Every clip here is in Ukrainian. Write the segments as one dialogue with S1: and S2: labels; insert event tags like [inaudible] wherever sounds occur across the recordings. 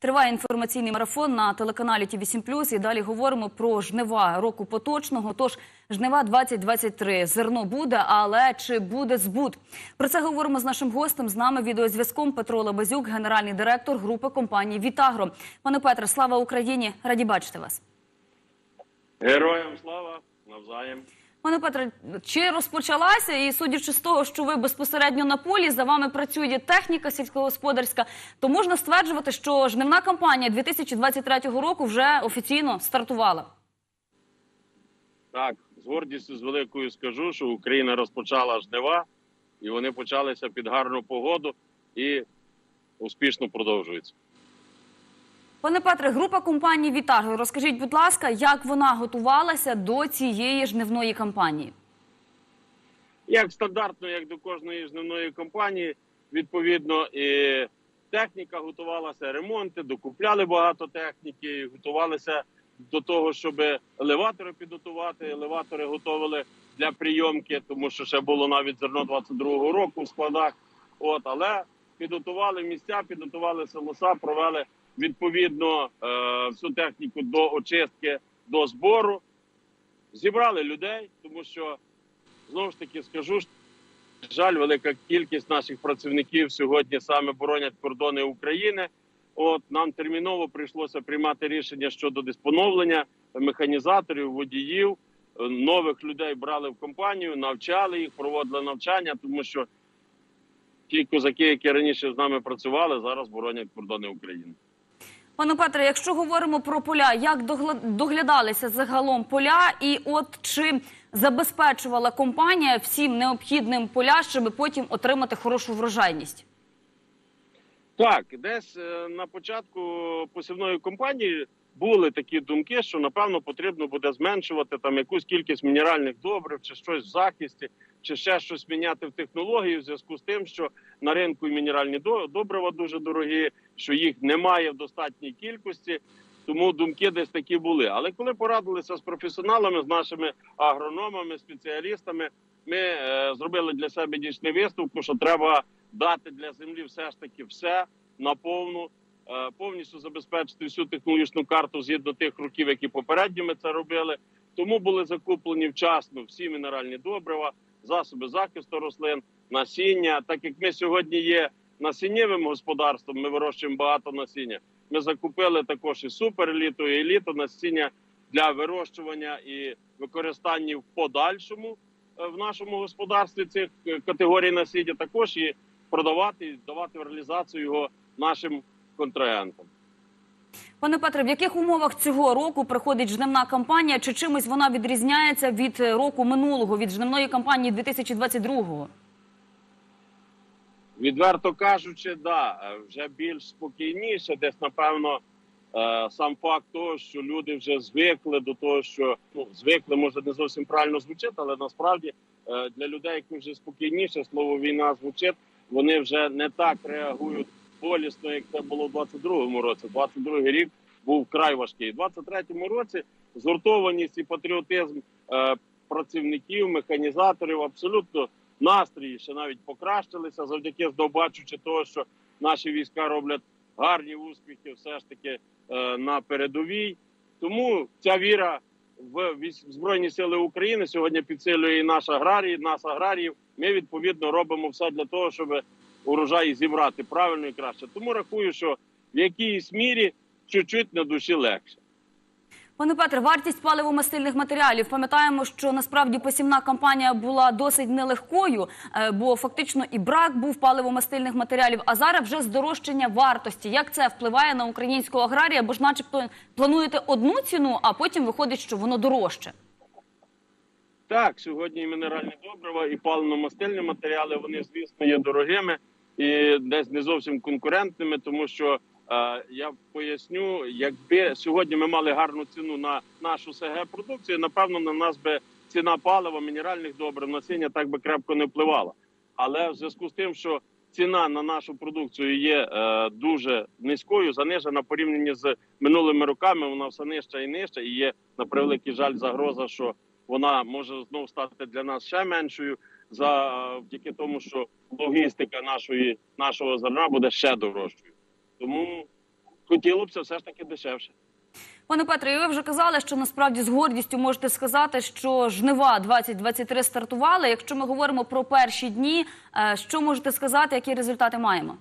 S1: Триває інформаційний марафон на телеканалі ТІВІ 7 І далі говоримо про жнива року поточного. Тож жнива 2023. Зерно буде, але чи буде збут? Про це говоримо з нашим гостем. З нами відеозв'язком Петро Лабазюк, генеральний директор групи компанії Вітагро. Пане Петре, слава Україні! Раді бачити вас.
S2: Героям слава навзаєм.
S1: Пане Петре, чи розпочалася, і судячи з того, що ви безпосередньо на полі, за вами працює техніка сільськогосподарська, то можна стверджувати, що жнивна кампанія 2023 року вже офіційно стартувала.
S2: Так, з гордістю з великою скажу, що Україна розпочала жнива, і вони почалися під гарну погоду і успішно продовжуються.
S1: Пане Петре, група компанії Вітагро, розкажіть, будь ласка, як вона готувалася до цієї жнивної кампанії?
S2: Як стандартно, як до кожної жнивної компанії, відповідно, і техніка готувалася, ремонти, докупляли багато техніки, готувалися до того, щоб елеватори підготувати. Елеватори готували для прийомки, тому що ще було навіть зерно 22-го року в складах. От, але підготували місця, підготували селоса, провели відповідно е, всю техніку до очистки, до збору. Зібрали людей, тому що знову ж таки скажу, що, жаль, велика кількість наших працівників сьогодні саме боронять кордони України. От нам терміново прийшлося приймати рішення щодо диспоновлення механізаторів, водіїв, нових людей брали в компанію, навчали їх, проводили навчання, тому що ті козаки, які раніше з нами працювали, зараз боронять кордони України.
S1: Пане Петре, якщо говоримо про поля, як доглядалися загалом поля, і от чи забезпечувала компанія всім необхідним поля, щоб потім отримати хорошу врожайність?
S2: Так, десь е, на початку посівної кампанії були такі думки, що напевно потрібно буде зменшувати там якусь кількість мінеральних добрив, чи щось в захисті, чи ще щось міняти в технології, в зв'язку з тим, що на ринку мінеральні добрива дуже дорогі, що їх немає в достатній кількості. Тому думки десь такі були. Але коли порадилися з професіоналами, з нашими агрономами, спеціалістами, ми е, зробили для себе дійсний висновку, що треба дати для землі все ж таки все наповну, е, повністю забезпечити всю технологічну карту згідно тих років, які попередньо ми це робили. Тому були закуплені вчасно всі мінеральні добрива, засоби захисту рослин, насіння. Так як ми сьогодні є насіннєвим господарством, ми вирощуємо багато насіння. Ми закупили також і суперліту, і еліту насіння для вирощування і використання в подальшому е, в нашому господарстві цих е, категорій насіння. Також і продавати і давати в реалізацію його нашим контрагентам.
S1: Пане Петре, в яких умовах цього року проходить жнивна кампанія? Чи чимось вона відрізняється від року минулого, від жнивної кампанії 2022-го?
S2: Відверто кажучи, да, вже більш спокійніше, десь напевно. е, Сам факт того, що люди вже звикли до того, що ну звикли, може не зовсім правильно звучить, але насправді е, для людей, які вже спокійніше слово війна звучить, вони вже не так реагують болісно, як це було в 22-му році. 22-й рік був вкрай важкий. У 23-му році згуртованість і патріотизм е, працівників, механізаторів абсолютно настрої ще навіть покращилися завдяки здобачучи того, що наші війська роблять гарні успіхи, все ж таки е, на передовій. Тому ця віра в збройні сили України сьогодні підсилює і наш аграрій, нас аграріїв. Ми відповідно робимо все для того, щоб урожай зібрати правильно і краще. Тому рахую, що в якійсь мірі чуть-чуть на душі легше.
S1: Пане Петре, вартість паливо-мастильних матеріалів. Пам'ятаємо, що насправді посівна кампанія була досить нелегкою, е, бо фактично і брак був паливо-мастильних матеріалів. А зараз вже здорожчання вартості. Як це впливає на українського аграрія? Бо ж, начебто, плануєте одну ціну, а потім виходить, що воно дорожче.
S2: Так, сьогодні і мінеральні добрива, і паливно-мастильні матеріали, вони, звісно, є дорогими і десь не зовсім конкурентними, тому що е, я поясню, якби сьогодні ми мали гарну ціну на нашу СГ продукцію, напевно, на нас би ціна палива, мінеральних добрив, насіння так би крепко не впливала. Але в зв'язку з тим, що ціна на нашу продукцію є е, дуже низькою, занижена порівняно з минулими роками, вона все нижча і нижча, і є на превеликий жаль загроза, що вона може знову стати для нас ще меншою завдяки тому, що логістика нашої нашого зерна буде ще дорожчою. Тому хотілося б це все ж таки дешевше.
S1: Пане Петре, ви вже казали, що насправді з гордістю можете сказати, що жнива 2023 стартували. Якщо ми говоримо про перші дні, е, що можете сказати, які результати маємо?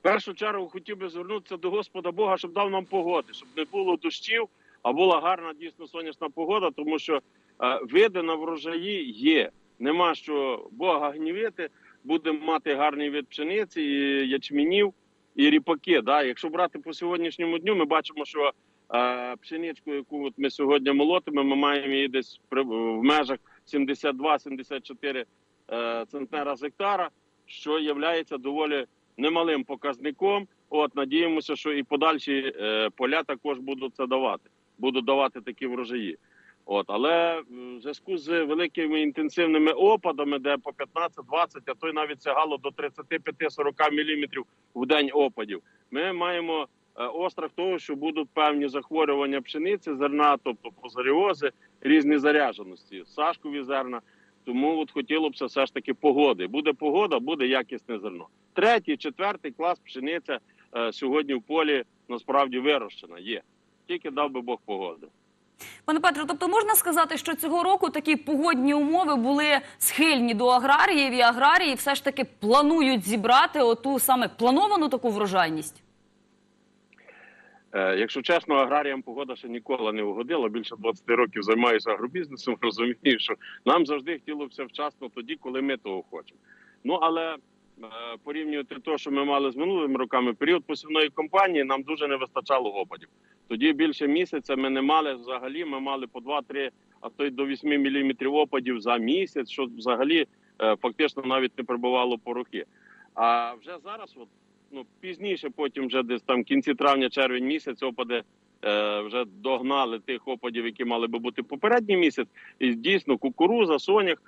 S2: В першу чергу хотів би звернутися до Господа Бога, щоб дав нам погоди, щоб не було дощів, а була гарна дійсно сонячна погода, тому що види на врожаї є. Нема що Бога гнівити, будемо мати гарний вид пшениці, і ячменів і ріпаки. Да? Якщо брати по сьогоднішньому дню, ми бачимо, що е, пшеничку, яку от ми сьогодні молотимо, ми маємо її десь при, в межах 72-74 е, центнера з гектара, що є доволі немалим показником. От надіємося, що і подальші е, поля також будуть це давати, будуть давати такі врожаї. От, але в зв'язку з великими інтенсивними опадами, де по 15-20, а то й навіть сягало до 35-40 мм в день опадів, ми маємо е, острах того, що будуть певні захворювання пшениці, зерна, тобто позаріози, різні зарядженості, сашкові зерна. Тому от хотілося все ж таки погоди. Буде погода, буде якісне зерно. Третій, четвертий клас пшениця е, сьогодні в полі насправді вирощена. Є тільки дав би Бог погоди.
S1: Пане Петро, тобто можна сказати, що цього року такі погодні умови були схильні до аграріїв, і аграрії все ж таки планують зібрати оту саме плановану таку врожайність?
S2: Е, якщо чесно, аграріям погода ще ніколи не угодила. Більше 20 років займаюся агробізнесом. [laughs] Розумію, що нам завжди хотілося вчасно тоді, коли ми того хочемо. Ну але порівнювати те, що ми мали з минулими роками, період посівної кампанії нам дуже не вистачало опадів. Тоді більше місяця ми не мали взагалі. Ми мали по 2-3, а то й до 8 мм опадів за місяць, що взагалі е, фактично навіть не прибувало порохи. А вже зараз, от ну пізніше, потім вже десь там кінці травня, червень місяць, опади е, вже догнали тих опадів, які мали би бути попередній місяць. І дійсно кукуруза, сонях,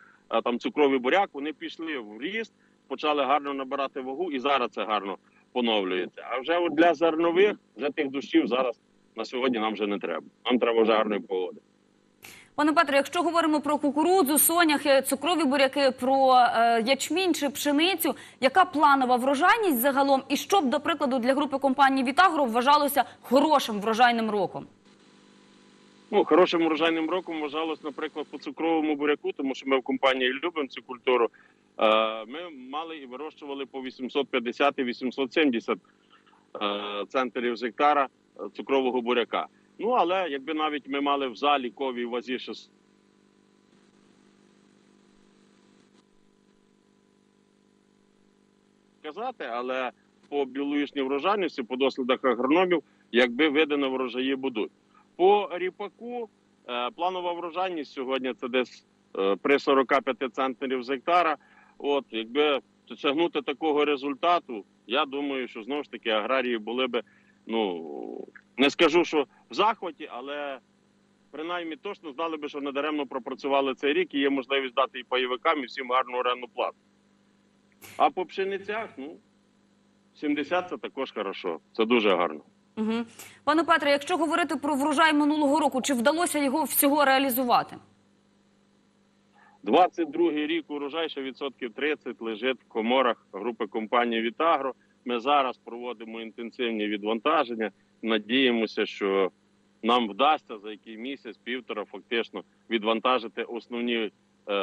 S2: там цукровий буряк, вони пішли в ріст, почали гарно набирати вагу, і зараз це гарно поновлюється. А вже для зернових вже тих дощів зараз на сьогодні нам вже не треба. Нам треба вже гарної погоди.
S1: Пане Петро, якщо говоримо про кукурудзу, соняхи, цукрові буряки, про е, ячмінь чи пшеницю, яка планова врожайність загалом, і що б, до прикладу, для групи компанії Вітагро вважалося хорошим врожайним роком?
S2: Ну, хорошим урожайним роком вважалось, наприклад, по цукровому буряку, тому що ми в компанії любимо цю культуру. Е, Ми мали і вирощували по 850 і 870 е, центрів з гектара е, цукрового буряка. Ну, але якби навіть ми мали в залі ковій вазі 6 казати, але по біологічній врожайності, по дослідах агрономів, якби видано врожаї будуть. По ріпаку е, планова врожайність сьогодні це десь е, при 45 центнерів з гектара. От якби досягнути такого результату, я думаю, що знову ж таки аграрії були би, ну не скажу, що в захваті, але принаймні точно знали би, що недаремно пропрацювали цей рік і є можливість дати і пайовикам, і всім гарну оренду плату. А по пшеницях, ну 70 це також хорошо. Це дуже гарно.
S1: Пане Петре, якщо говорити про врожай минулого року, чи вдалося його всього реалізувати?
S2: 22-й рік урожай ще відсотків 30 лежить в коморах групи компанії Вітагро. Ми зараз проводимо інтенсивні відвантаження. Надіємося, що нам вдасться за який місяць, півтора, фактично відвантажити основні е,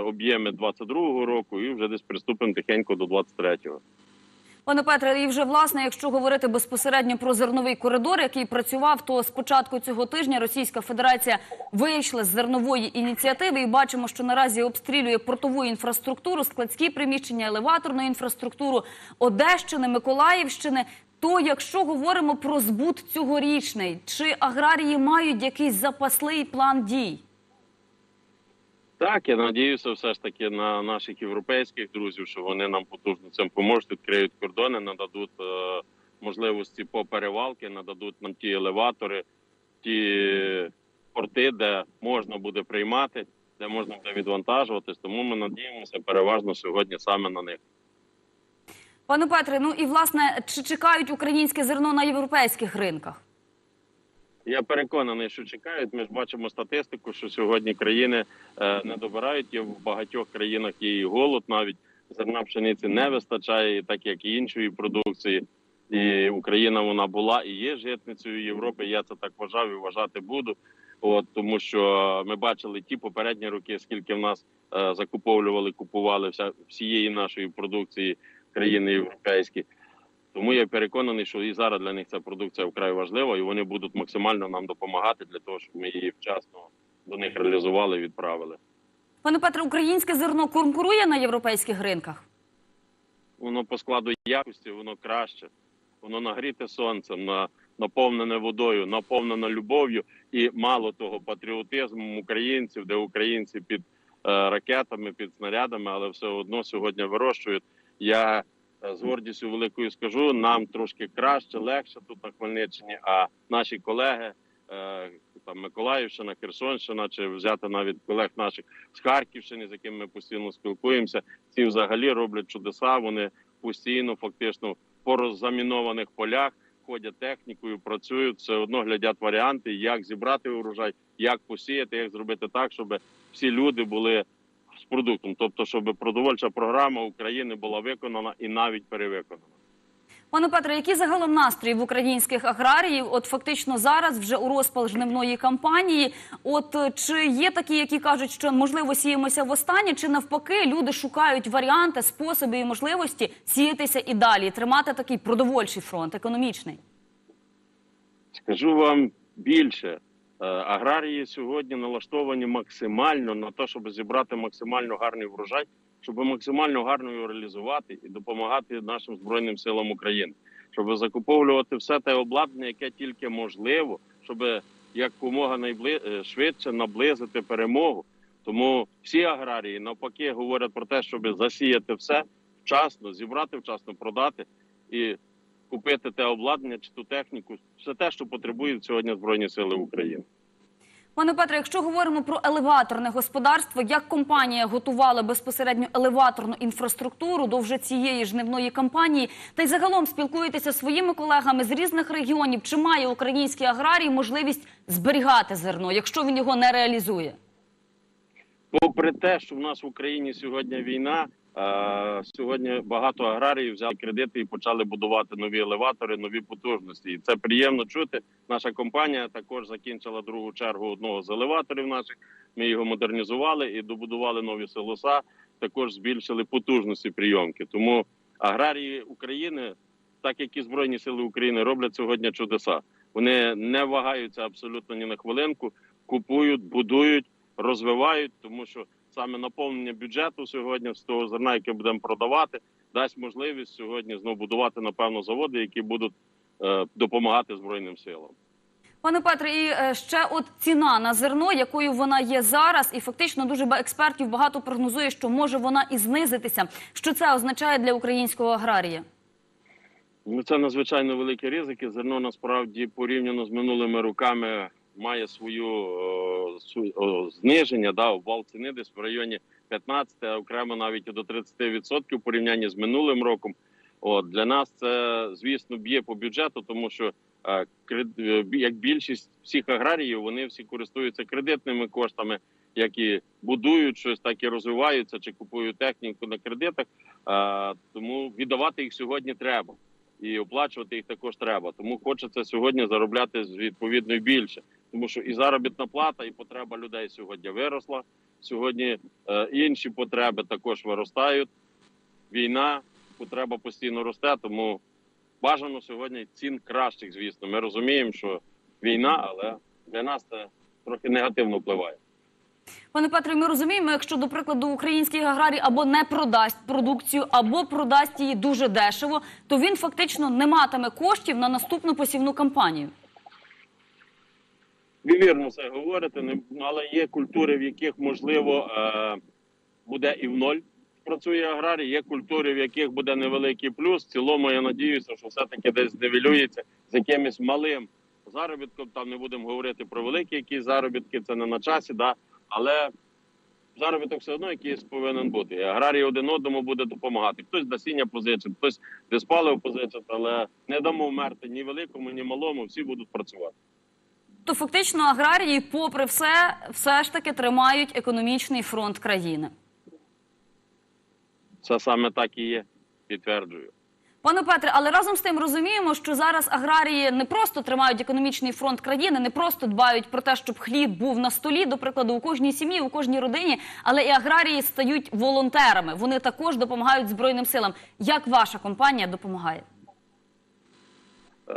S2: об'єми 22-го року і вже десь приступимо тихенько до 23-го.
S1: Пане Петре, і вже власне, якщо говорити безпосередньо про зерновий коридор, який працював, то з початку цього тижня Російська Федерація вийшла з зернової ініціативи і бачимо, що наразі обстрілює портову інфраструктуру, складські приміщення, елеваторну інфраструктуру Одещини, Миколаївщини. То якщо говоримо про збут цьогорічний, чи аграрії мають якийсь запаслий план дій?
S2: Так, я надіюся, все ж таки на наших європейських друзів, що вони нам потужно цим поможуть, відкриють кордони, нададуть е, можливості по перевалки, нададуть нам ті елеватори, ті порти, де можна буде приймати, де можна буде відвантажуватись. Тому ми надіємося переважно сьогодні саме на них.
S1: Пане Петре, ну і власне, чи чекають українське зерно на європейських ринках?
S2: Я переконаний, що чекають. Ми ж бачимо статистику, що сьогодні країни е, не добирають. Є в багатьох країнах є і голод, навіть зерна пшениці не вистачає, так як і іншої продукції. І Україна вона була і є житницею Європи. Я це так вважав і вважати буду. От тому, що ми бачили ті попередні роки, скільки в нас е, закуповували, купували вся всієї нашої продукції країни європейські. Тому я переконаний, що і зараз для них ця продукція вкрай важлива, і вони будуть максимально нам допомагати для того, щоб ми її вчасно до них реалізували і відправили.
S1: Пане Петре, українське зерно конкурує на європейських ринках?
S2: Воно по складу якості, воно краще, воно нагріте сонцем, на, наповнене водою, наповнене любов'ю і мало того, патріотизмом українців, де українці під е, ракетами, під снарядами, але все одно сьогодні вирощують. Я з гордістю великою скажу, нам трошки краще, легше тут на Хмельниччині. А наші колеги, е, там Миколаївщина, Херсонщина, чи взяти навіть колег наших з Харківщини, з якими ми постійно спілкуємося, ці взагалі роблять чудеса. Вони постійно, фактично, по роззамінованих полях ходять технікою, працюють, все одно глядять варіанти, як зібрати урожай, як посіяти, як зробити так, щоб всі люди були продуктом. Тобто, щоб продовольча програма України була виконана і навіть перевиконана.
S1: Пане Петре, які загалом настрої в українських аграріїв? От фактично зараз, вже у розпал жнивної кампанії. От е, чи є такі, які кажуть, що можливо сіємося востаннє, чи навпаки люди шукають варіанти, способи і можливості сіятися і далі, тримати такий продовольчий фронт, економічний?
S2: Скажу вам більше. Е, Аграрії сьогодні налаштовані максимально на те, щоб зібрати максимально гарний врожай, щоб максимально гарно його реалізувати і допомагати нашим збройним силам України, щоб закуповувати все те обладнання, яке тільки можливо, щоб якомога найбли... е, наблизити перемогу. Тому всі аграрії навпаки говорять про те, щоб засіяти все вчасно, зібрати вчасно, продати і купити те обладнання чи ту техніку, все те, що потребують сьогодні Збройні Сили України.
S1: Пане Петре, якщо говоримо про елеваторне господарство, як компанія готувала безпосередньо елеваторну інфраструктуру до вже цієї жнивної кампанії, та й загалом спілкуєтеся зі своїми колегами з різних регіонів, чи має український аграрій можливість зберігати зерно, якщо він його не реалізує?
S2: Попри те, що в нас в Україні сьогодні війна, сьогодні багато аграріїв взяли кредити і почали будувати нові елеватори, нові потужності. І це приємно чути. Наша компанія також закінчила другу чергу одного з елеваторів наших. Ми його модернізували і добудували нові силоса. Також збільшили потужності прийомки. Тому аграрії України, так як і Збройні Сили України, роблять сьогодні чудеса. Вони не вагаються абсолютно ні на хвилинку, купують, будують розвивають, тому що саме наповнення бюджету сьогодні з того зерна, яке будемо продавати, дасть можливість сьогодні знову будувати напевно заводи, які будуть е, допомагати збройним силам.
S1: Пане Петре, і е, ще от ціна на зерно, якою вона є зараз, і фактично дуже експертів багато прогнозує, що може вона і знизитися. Що це означає для українського аграрія?
S2: Ну це надзвичайно великі ризики. Зерно насправді порівняно з минулими роками має свою о, зниження. Да, обвал ціни десь в районі 15, а окремо навіть до 30% в порівнянні з минулим роком. От для нас це звісно б'є по бюджету, тому що е, е, як більшість всіх аграріїв, вони всі користуються кредитними коштами, як і будують щось, так і розвиваються чи купують техніку на кредитах. Е, тому віддавати їх сьогодні треба і оплачувати їх також треба. Тому хочеться сьогодні заробляти відповідно більше, тому що і заробітна плата, і потреба людей сьогодні виросла. Сьогодні е, інші потреби також виростають. Війна, потреба постійно росте, тому бажано сьогодні цін кращих. Звісно, ми розуміємо, що війна, але для нас це трохи негативно впливає.
S1: Пане Петре, ми розуміємо, якщо, до прикладу, український аграрій або не продасть продукцію, або продасть її дуже дешево, то він фактично не матиме коштів на наступну посівну кампанію.
S2: Ви вірно це говорите, але є культури, в яких можливо е, буде і в ноль працює аграрій. Є культури, в яких буде невеликий плюс. В цілому я надіюся, що все таки десь зневелюється з якимось малим заробітком. Там не будемо говорити про великі якісь заробітки, це не на часі, да але заробіток все одно якийсь повинен бути. І аграрій один одному буде допомагати. Хтось насіння позичить, хтось диспаливо позичить, але не дамо вмерти ні великому, ні малому. Всі будуть працювати.
S1: То фактично аграрії, попри все, все ж таки тримають економічний фронт країни.
S2: Це саме так і є. Підтверджую.
S1: Пане Петре, але разом з тим розуміємо, що зараз аграрії не просто тримають економічний фронт країни, не просто дбають про те, щоб хліб був на столі, до прикладу, у кожній сім'ї, у кожній родині, але і аграрії стають волонтерами. Вони також допомагають збройним силам. Як ваша компанія допомагає?
S2: Е,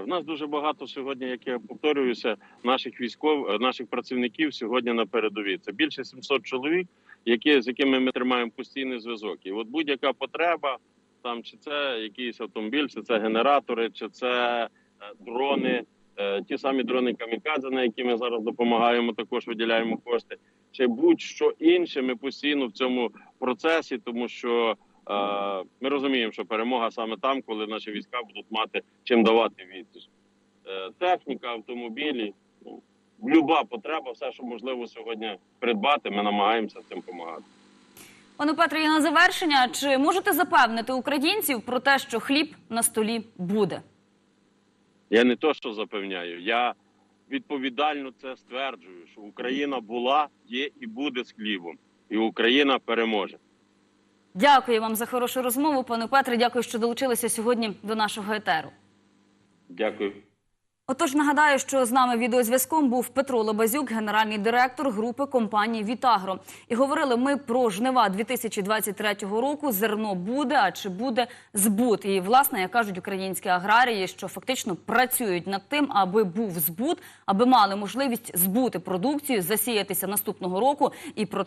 S2: в нас дуже багато сьогодні, як я повторююся, наших військов, е, наших працівників сьогодні на передовій. Це більше 700 чоловік, які, з якими ми тримаємо постійний зв'язок. І от будь-яка потреба, там чи це якийсь автомобіль, чи це генератори, чи це е, дрони, е, ті самі дрони камікадзе, на які ми зараз допомагаємо, також виділяємо кошти, чи будь-що інше. Ми постійно в цьому процесі, тому що. Е, Ми розуміємо, що перемога саме там, коли наші війська будуть мати чим давати відсіч. Е, Техніка, автомобілі, ну, люба потреба, все, що можливо сьогодні придбати, ми намагаємося цим допомагати.
S1: Пане Петре, і на завершення, чи можете запевнити українців про те, що хліб на столі буде?
S2: Я не то, що запевняю, я відповідально це стверджую, що Україна була, є і буде з хлібом, і Україна переможе.
S1: Дякую вам за хорошу розмову, пане Петре. Дякую, що долучилися сьогодні до нашого етеру.
S2: Дякую.
S1: Отож, нагадаю, що з нами відеозв'язком був Петро Лобазюк, генеральний директор групи компанії Вітагро. І говорили ми про жнива 2023 року. Зерно буде, а чи буде збут? І власне, як кажуть українські аграрії, що фактично працюють над тим, аби був збут, аби мали можливість збути продукцію, засіятися наступного року і про